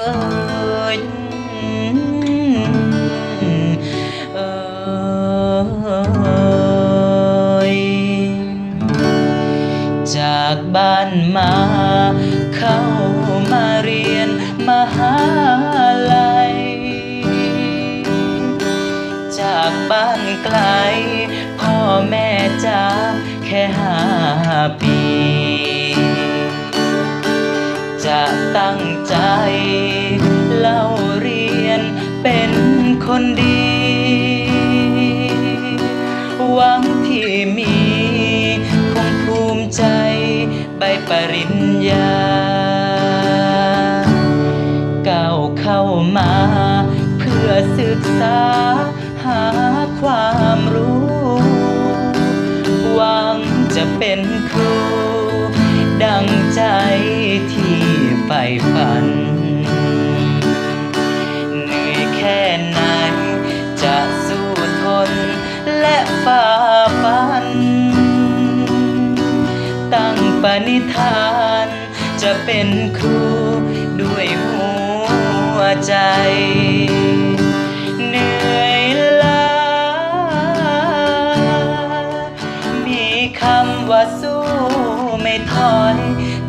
เอ่ยเอ่ยจากบ้านมา เข้ามาเรียนมหาลัย จากบ้านไกล พ่อแม่จ้าแค่ห้าปี จะตั้ง คนดี หวังที่มีคงภูมิใจใบปริญญาก้าวเข้ามา เพื่อศึกษาหาความรู้ หวังจะเป็นครู ดังใจที่ใฝ่ฝัน ปณิธาน จะเป็นครูด้วยหัวใจเหนื่อยล้ามีคำว่าสู้ไม่ถอย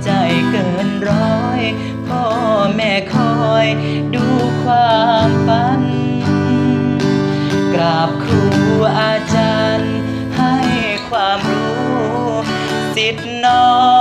ใจเกินร้อย พ่อแม่คอยดูความฝัน กราบครูอาจารย์ให้ความ รู้สิทธิ์น้อมมาพิวา